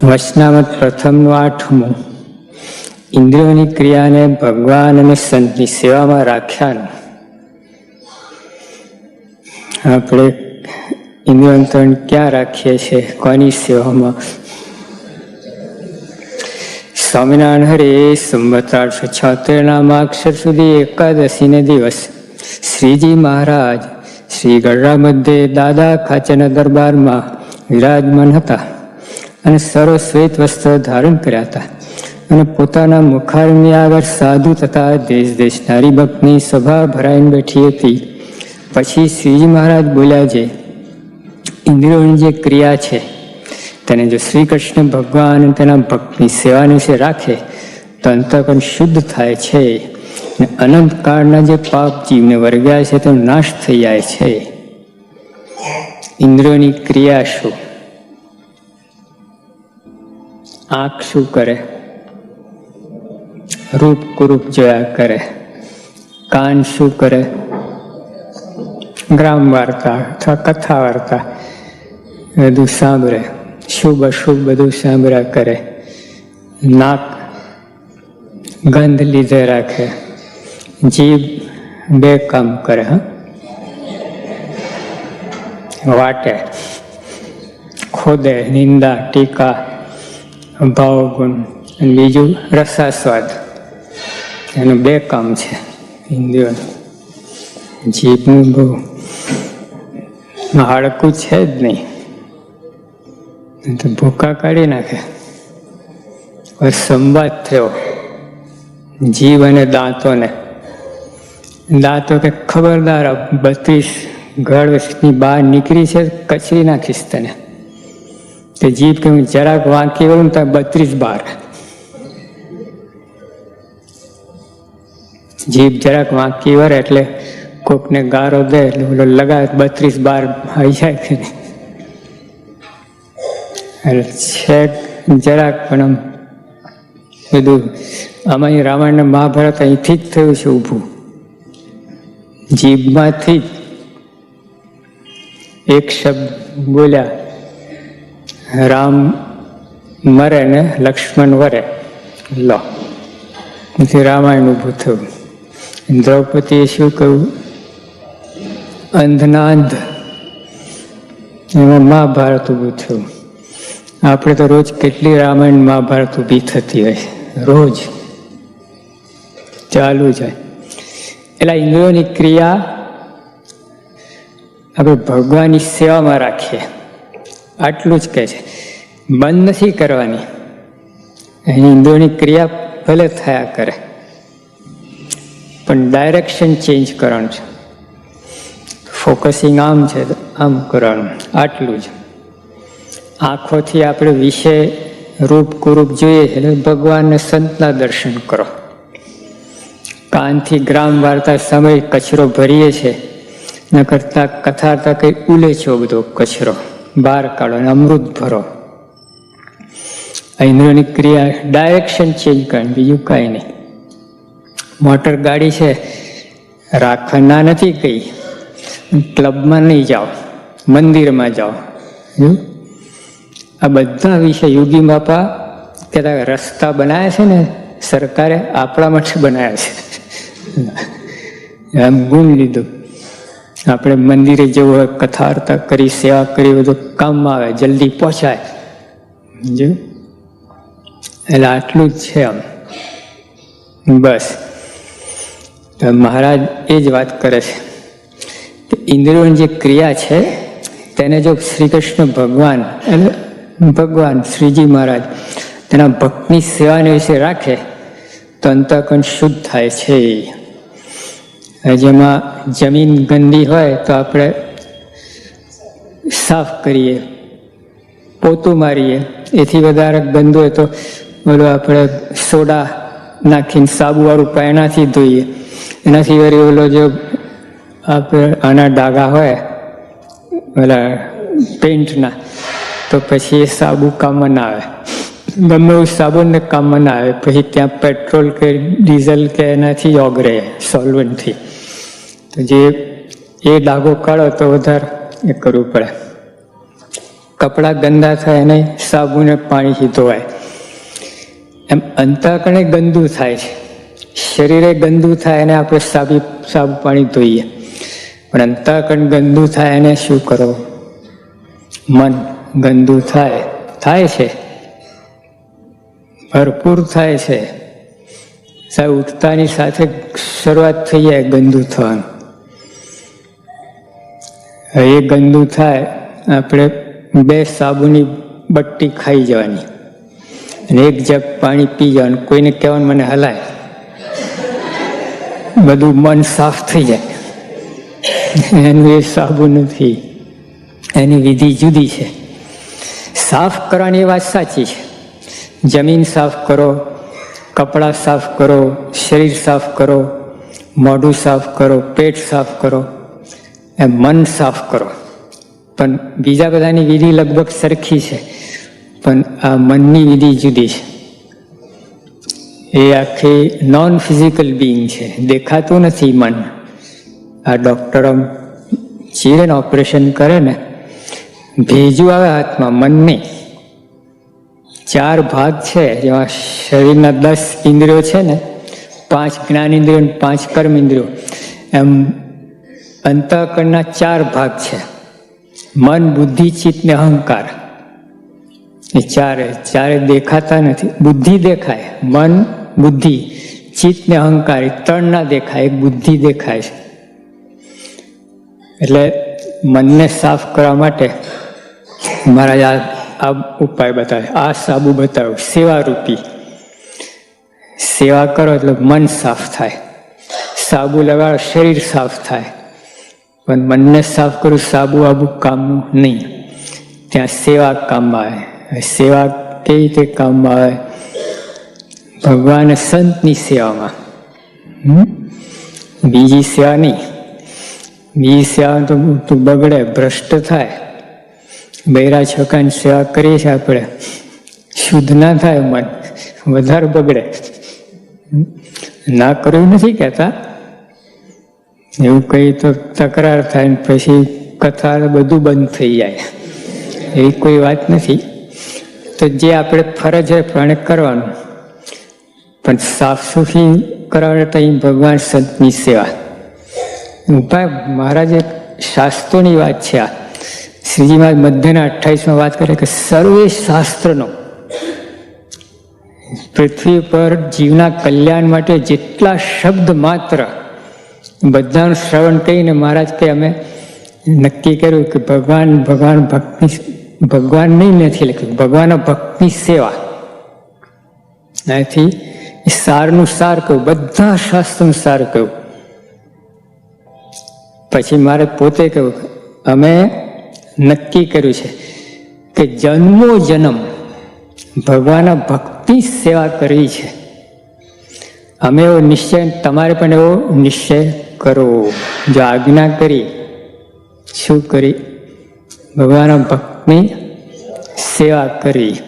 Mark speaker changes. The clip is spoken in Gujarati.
Speaker 1: વચનામત પ્રથમનું આઠમું ઇન્દ્રિયોની ક્રિયાને ભગવાન અને સંતની સેવામાં રાખ્યાનું આપણે ઇન્દ્રિયંત્રણ ક્યાં રાખીએ છીએ કોની સેવામાં સ્વામિનારાયણ હરે સંવત આઠસો છોતેરના માક્ષર સુધી એકાદશીને દિવસ શ્રીજી મહારાજ શ્રી ગઢડા મધ્યે દાદા ખાચેના દરબારમાં વિરાજમાન હતા અને સર્વ શ્વેત વસ્ત્ર ધારણ કર્યા હતા. અને પોતાના મુખારની આગળ સાધુ તથા દેશ દેશના હરિભક્તની સભા ભરાઈને બેઠી હતી. પછી શ્રીજી મહારાજ બોલ્યા છે, ઇન્દ્રિયોની જે ક્રિયા છે, તેને જો શ્રી કૃષ્ણ ભગવાન તેના ભક્તની સેવાને વિશે રાખે, તો અંતકણ શુદ્ધ થાય છે અને અનંત કાળના જે પાપ જીવને વર્ગ્યા છે, તેનો નાશ થઈ જાય છે. ઇન્દ્રિયોની ક્રિયા શું? આંખ શું કરે રૂપ કુરૂપ જોયા કરે કાન શું કરે ગ્રામ વાર્તા અથવા કથા વાર્તા બધું સાંભળે શુભ અશુભ બધું સાંભળ્યા કરે નાક ગંધ લીધે રાખે જીભ બે કામ કરે હા વાટે ખોદે નિંદા ટીકા ભાવગુણ અને બીજું રસાસ્વાદ. એનું બે કામ છે. ઇન્દ્રિયો જીભનું બહુ હાડકું છે જ નહીં. તો ભૂકા કાઢી નાખે. સંવાદ થયો. જીવ અને દાંતોને. દાંતો કે ખબરદાર બત્રીસ ગળની બહાર નીકળી છે, કચરી નાખીશ તને. તે જીભ કે હું જરાક વાંકી વળું તો બત્રીસ બાર. જીભ જરાક વાંકી વળે એટલે કોકને ગારો દે એટલે ઓલો લગાવે બત્રીસ બાર આવી જાય કે એટલે છેક જરાક પણ આમ બધું આમાં રામાયણ મહાભારત અહીંથી જ થયું છે ઊભું. જીભમાંથી એક શબ્દ બોલ્યા. રામ મરે ને લક્ષ્મણ વરે. લો. પછી રામાયણ ઊભું થયું. દ્રૌપદીએ શું કહ્યું? અંધના અંધ એમાં મહાભારત ઊભું થયું. આપણે તો રોજ કેટલી રામાયણ મહાભારત ઊભી થતી હોય. રોજ. ચાલુ જાય એટલે ઇન્દ્રિયોની ક્રિયા આપણે ભગવાનની સેવામાં રાખીએ. આટલું જ કહે છે. બંધ નથી કરવાની. ઇન્દ્રિયોની ક્રિયા ભલે થયા કરે, પણ ડાયરેક્શન ચેન્જ કરવાનું છે. ફોકસિંગ આમ છે, આમ કરવાનું. આટલું જ. આંખોથી આપણે વિષય રૂપ કુરૂપ જોઈએ છે એટલે ભગવાનને સંતના દર્શન કરો. કાનથી ગ્રામ વાર્તા સમય કચરો ભરીએ છે, ન કરતા કથાતા કંઈ ઉલે છો બધો કચરો. બહાર કાઢો અને અમૃત ભરો. ઇન્દ્રિયોની ક્રિયા ડાયરેક્શન ચેન્જ કરે બીજું કાંઈ નહીં. મોટર ગાડી છે, રાખવાના નથી કઈ. ક્લબમાં નહીં જાઓ, મંદિરમાં જાઓ. આ બધા વિશે યોગી બાપા કહેતા રસ્તા બનાવ્યા છે ને, સરકારે આપણા માટે બનાવ્યા છે. એમ ગુણ લીધું. આપણે મંદિરે જવું હોય કથા કરી, સેવા કરી, બધું કામમાં આવે, જલ્દી પહોંચાય. જો એટલે આટલું જ છે આમ. બસ. મહારાજ એ જ વાત કરે છે. કે ઇન્દ્રિયોની જે ક્રિયા છે, તેને જો શ્રી કૃષ્ણ ભગવાન, એટલે ભગવાન શ્રીજી મહારાજ, તેના ભક્તની સેવાને વિશે રાખે, તો અંતકણ શુદ્ધ થાય છે. જેમાં જમીન ગંદી હોય તો આપણે સાફ કરીએ, પોતું મારીએ. એથી વધારે ગંદુ હોય તો બોલો આપણે સોડા નાખીને સાબુવાળું પાયણાથી ધોઈએ. એનાથી વળી ઓલો જો આપણે આના ડાઘા હોય, ઓલા પેન્ટના તો પછી એ સાબુ કામમાં ના આવે. ગમે એવું સાબુને કામમાં ના આવે. પછી ત્યાં પેટ્રોલ કે ડીઝલ કે એનાથી ઓગરે સોલ્વન્ટથી તો જે એ ડાઘો કાઢો તો વધારે એ કરવું પડે. કપડાં ગંદા થાય અને સાબુને પાણીથી ધોવાય એમ અંતાકણે ગંદુ થાય છે. શરીરે ગંદુ થાય અને આપણે સાબી, સાબુ પાણી ધોઈએ. પણ અંતાકણ ગંદુ થાય એને શું કરો મન ગંદુ થાય થાય છે. ભરપૂર થાય છે. સાહેબ, ઉઠતાની સાથે શરૂઆત થઈ જાય ગંદુ થવાનું. એ ગંદુ થાય, આપણે બે સાબુની બટ્ટી ખાઈ જવાની. અને એક જગ પાણી પી જવાનું, કોઈને કહેવાનું મને હલાય. બધું મન સાફ થઈ જાય. એનું એ સાબુ નથી. એની વિધિ જુદી છે. સાફ કરવાની વાત સાચી છે. જમીન સાફ કરો, કપડાં સાફ કરો, શરીર સાફ કરો, મોઢું સાફ કરો, પેટ સાફ કરો. એમ મન સાફ કરો. પણ બીજા બધાની વિધિ લગભગ સરખી છે. પણ આ મનની વિધિ જુદી છે. એ આખી નોન ફિઝિકલ બિંગ છે. દેખાતું નથી મન. આ ડૉક્ટરો ચીરેને ઓપરેશન કરે ને, ભેજું આવે હાથમાં મનની. ચાર ભાગ છે. જેમાં શરીરના દસ ઇન્દ્રિયો છે ને, પાંચ જ્ઞાન ઇન્દ્રિયો અને પાંચ કર્મ ઇન્દ્રિયો. એમ અંતઃકરણના ચાર ભાગ છે. મન, બુદ્ધિ, ચિત્ત ને અહંકાર. એ ચારે ચારે દેખાતા નથી. બુદ્ધિ દેખાય. મન, બુદ્ધિ, ચિત્ત ને અહંકાર ત્રણ ના દેખાય. બુદ્ધિ દેખાય છે. એટલે મનને સાફ કરવા માટે મહારાજ આ ઉપાય બતાવે. આ સાબુ બતાવ્યો સેવા રૂપી સેવા કરો એટલે મન સાફ થાય. સાબુ લગાડો, શરીર સાફ થાય. પણ મનને સાફ કરું, સાબુ આબુ કામનું નહીં. ત્યાં સેવા કામમાં આવે. સેવા કેવી રીતે કામમાં આવે? ભગવાન સંતની સેવામાં? બીજી સેવા નહીં. બીજી સેવા તો તો બગડે, ભ્રષ્ટ થાય. બૈરા છકાની સેવા કરીએ છીએ આપણે. શુદ્ધ ના થાય મન. વધારે બગડે. ના કરવું નથી કહેતા? એવું કહી તો તકરાર થાય ને પછી કથા બધું બંધ થઈ જાય. એવી કોઈ વાત નથી. તો જે આપણે ફરજ હોય પ્રમાણે કરવાનું. પણ સાફ સુફી કરાવે તો અહીં ભગવાન સંતની સેવા. ભાઈ મહારાજે શાસ્ત્રોની વાત છે આ. શ્રીજી મહારાજ મધ્યના અઠ્ઠાવીસમાં વાત કરે કે સર્વે શાસ્ત્રનો પૃથ્વી પર જીવના કલ્યાણ માટે જેટલા શબ્દ માત્ર બધાનું શ્રવણ કહીને મહારાજ કે અમે નક્કી કર્યું કે ભગવાન ભગવાન ભક્તિ, ભગવાન નહીં નથી લખ્યું, ભગવાન ભક્તની સેવા. અહીંથી સારનું સાર કહ્યું, બધા શાસ્ત્રનું સાર કહ્યું. પછી મારે પોતે કહ્યું, અમે નક્કી કર્યું છે કે જન્મો જન્મ ભગવાનના ભક્તિ સેવા કરવી છે. અમે એવો નિશ્ચય, તમારે પણ એવો નિશ્ચય કરો. જો આજ્ઞા કરી શું કરી? ભગવાનના ભક્તની સેવા કરી.